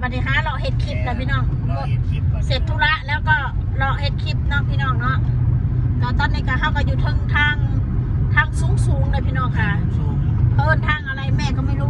บัดนี้หาเราะเฮ็ดคลิปแล้วพี่น้องหมดเสร็จธุระแล้วก็เราะเฮ็ดคลิปเนาะพี่น้องเนาะตอนนี้ก็เข้าก็อยู่ทางทางทางสูงๆเลยพี่น้องค่ะเพิ่นทางอะไรแม่ก็ไม่รู้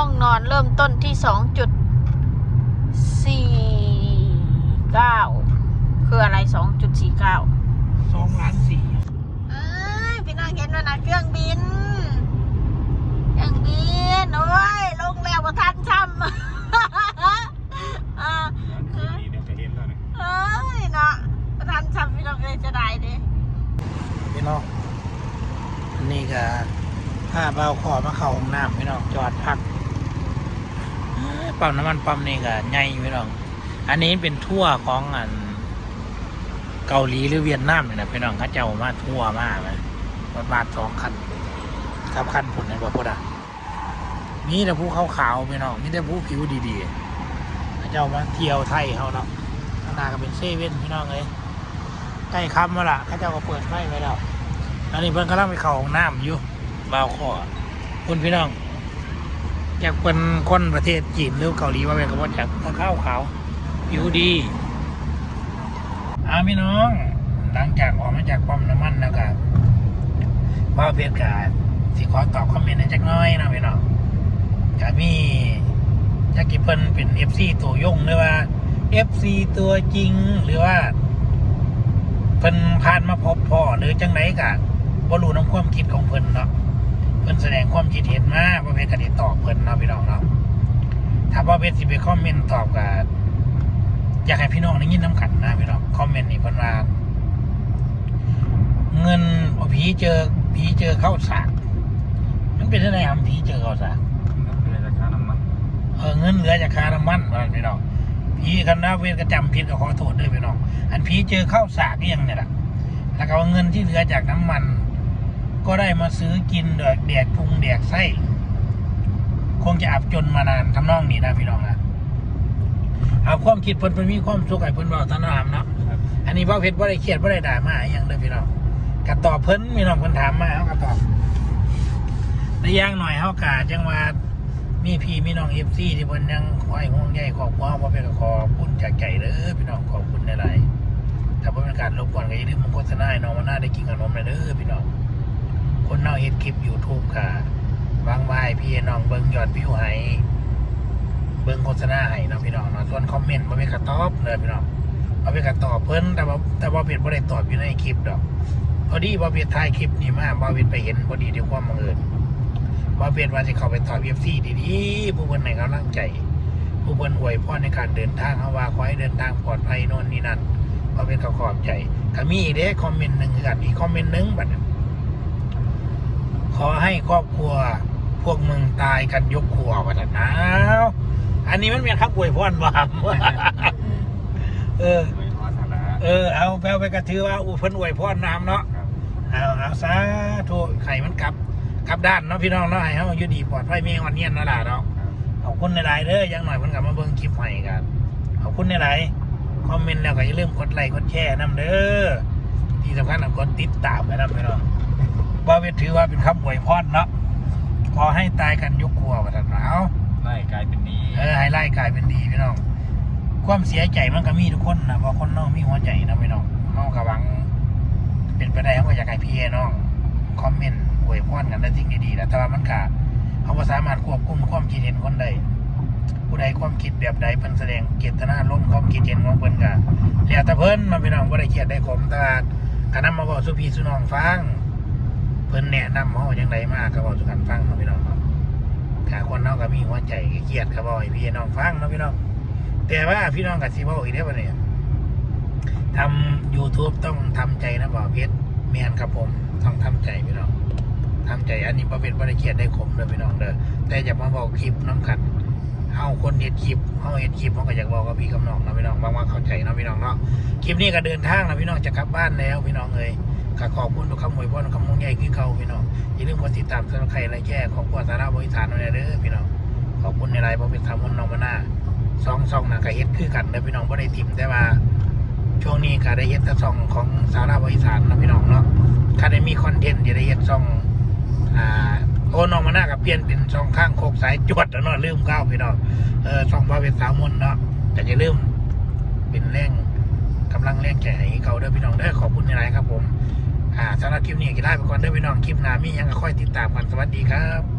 ห้องนอนเริ่มต้นที่สองจุดสี่เก้าคืออะไรสองจุดสี่เก้าสองล้านสี่พี่นางเห็นว่านะเครื่องบินเครื่องบินโอ้ยลงแล้วว่าท่านทำ อ่าเอ้ยเนาะว่าท่านทำพี่น้องเลยจะได้ดิพี่น้องอันนี่ก็ผ้าเบาขอมาเข่าห้องน้ำพี่น้องจอดพัก ปั๊มน้ำมันปั๊มนี่ก็ใหญ่พี่น้อง อันนี้เป็นทั่วร์ของอัน เกาหลีหรือเวียดนามเนี่ยนะพี่น้องเขาเจ้ามาทั่วร์มากเลยรถบัสสองคันกับคันผุนในบ่พอดะมีแต่ผู้ขาวๆพี่น้องมีแต่ผู้ผิวดีๆเขาเจ้ามาเที่ยวไทยเขาเนาะข้างหน้าก็เป็นเซเว่นพี่น้องเลยใกล้ค่ำมาละเขาเจ้าก็เปิดไฟไว้แล้ว อันนี้เพิ่นกำลังไปเข้าห้องน้ำอยู่บ่าวขอคุณพี่น้อง อยากเป็นคนประเทศจีนหรือเกาหลีว่าเป็นกับว่าจากข้าวขาวผิวดีอาพี่น้อง หลังจากออกมาจากปั๊มน้ำมันแล้วก็บ่าเพชรกาสิขอตอบคอมเมนต์ให้จักน้อยนะพี่น้องก็มีจักกิเพิ่นเป็นเอฟซีตัวยงหรือว่าเอฟซีตัวจริงหรือว่าเพิ่นผ่านมาพบพ่อหรือจังไหนกะบ่รู้น้ำความคิดของเพิ่นเนาะ เพิ่นแสดงความคิดเห็นมาบ่เพชรก็ได้ตอบเพิ่นเนาะพี่น้องเนาะถ้าบ่เพชรสิไปคอมเมนต์ตอบก็อยากให้พี่น้องได้ยินน้ำกันนะพี่น้องคอมเมนต์นี่เพิ่นว่าเงินอ้ผีเจอผีเจอเข้าสากมันเป็นอะไรครับผีเจอเข้าสากเป็นราคาน้ำมันเออเงินเหลือจากคาน้ำมันว่าพี่น้องผีคณะเวรกระจำผิดก็ขอโทษด้วยพี่น้องอันผีเจอเข้าสากเองเนี่ยแหละแล้วก็เอาเงินที่เหลือจากน้ำมัน ก็ได้มาซื้อกินเดกแดกพุงแดกไส้ คงจะอับจนมานานทำนองนี้นะพี่น้องนะเอาความคิดเพิ่นเพิ่นมีความสุขไอ้เพิ่นเบาท่านรามเนาะอันนี้พ่อเพชรบ่ได้เครียดบ่ได้ด่ามาอย่างเด้อพี่น้องกะตอบเพิ่นพี่น้องเพิ่นถามมาเฮาก็ตอบแต่ย่างหน่อยเฮากะจังว่ามีพี่มีน้อง FC ที่เพิ่นยังคอยห่วงใยครอบครัวพ่อเพชรขอบคุณจากใจเด้อพี่น้องขอบคุณหลายๆถ้าเป็นการรบกวนก็อย่าลืมมาโฆษณาให้น้องมาหน้าได้กินขนมหน่อยเด้อพี่น้อง คนเนาเฮ็ดคลิป YouTube ค่ะวางไว้พี่น้องเบิ่งยอดวิวให้เบิ่งโฆษณาให้เนาะพี่น้องเนาะส่วนคอมเมนต์บ่มีกระตอบเลยพี่น้องเอาไปกระตอบเพิ่นแต่ว่าแต่ว่าเพียรบ่ได้ตอบอยู่ในคลิปดอก พอดีบ่เพียรถ่ายคลิปนี่มาบ่เพียไปเห็นพอดีด้วยความบังเอิญบ่เพียว่าสิเข้าไปตอบ FC ดีๆผู้เพิ่นให้กำลังใจผู้เพิ่นอวยพรในการเดินทางเฮาว่าขอให้เดินทางปลอดภัยโน่นนี่นั่นบ่เพียรก็ขอบใจก็มีอีกเด้คอมเมนต์หนึงคือกันอีกคอมเมนต์หนึงบัดนั้น ขอให้ครอบครัว พวกมึงตายกันยกครัวว่าซั่นอ้าวอันนี้มันเป็นคำอวยพรบ่เออโดยทอดสาระเออ เอาแปลไปกระถือว่าอุเพิ่นอวยพรน้ำเนาะครับเอาเอาซาธุไข่มันกลับกลับด้านเนาะพี่น้องเนาะให้เฮาอยู่ดีปลอดภัยมีวันเนียนเนาะล่ะเนาะขอบคุณในหลายๆเด้ออยังหน่อยเพิ่นกลับมาเบิ่งคลิปให้กันขอบคุณในหลายๆคอมเมนต์แล้วก็อย่าลืมกดไลค์กดแชร์นํเด้อที่สำคัญก็กดติดตามไว้นํพี่น้อง บ่เวทถือว่าเป็นคำอวยพรเนาะขอให้ตายกันยกครัวว่าซั่นว่าเอาไล่กลายเป็นดีเออให้ไล่กลายเป็นดีพี่น้อง ความเสียใจมันก็มีทุกคนนะเพราะคนน้องมีหัวใจนะพี่น้องน้องกำลัง เป็นไปได้เขาก็อยากให้พี่น้องคอมเมนต์อวยพรกันได้สิ่งดีๆแหละแต่ว่ามันก็เขาก็สามารถควบคุมความคิดเห็นคนใดผู้ใดความคิดแบบใดเพิ่นแสดงเจตนาลมณ์ความคิดเห็นของเพิ่นก็แล้วแต่เพิ่นมาพี่น้องบ่ได้เครียดได้ขมแต่ว่าก็นำมาบอกสุพี่สุน้องฟังเพิ่นแนะนำเฮาจังไดมาก็เว้าสู่กันฟังเนาะพี่น้องถ้าคนเฮาก็มีหัวใจเครียดก็เว้าให้พี่น้องฟังเนาะพี่น้องแต่ว่าพี่น้องกับซีว่าอีกได้ปะเนี่ยทำ YouTube ต้องทำใจนะบ่าวเพชรเมียนครับผมต้องทำใจพี่น้องทำใจอันนี้บ่เป็นบ่ได้เครียดได้ขมเลยพี่น้องเด้อแต่จะมาบอกคลิปน้ำกันเฮาคนเฮ็ดคลิปเฮาเฮ็ดคลิปเฮาก็อยากบอกกับพี่กับน้องนะพี่น้องบางว่าเข้าใจนะพี่น้องเนาะคลิปนี้ก็เดินทางแล้วพี่น้องจะกลับบ้านแล้วพี่น้องเอ้ย ก็ขอบคุณทุกคำอวยพรทุกคำมุ่งใหญ่คือเก่าพี่น้องอย่าลืมกดติดตามสำหรับใครอะไรแย่ขอบคุณสาระบริษัทเราเด้อพี่น้องขอบคุณในไลน์บ่เป็นทำมุนน้องมาหน้าซองซองนะก็เฮ็ดคือกันเด้อพี่น้องบ่ได้ทิมแต่ว่า ช่วงนี้ก็ได้เฮ็ดแต่ซองของสาราบริษัทนะพี่น้องเนาะถ้าได้มีคอนเทนต์จะได้เฮ็ดซองอ่าโอ้น้องมาหน้าก็เปลี่ยนเป็นซองข้างโคกสายจวดแล้วเนาะลืมก้าวพี่น้องเออซองพระเป็นสาวมนเนาะแต่อย่าลืมเป็นแรงกำลังแรงใจให้เขาเด้อพี่น้องเด้อขอบคุณในไลน์ครับผม อ่าสำหรับคลิปนี้กีฬาไปก่อนเด้อพี่น้องคลิปหน้ามีหยังก็ค่อยติดตามกันสวัสดีครับ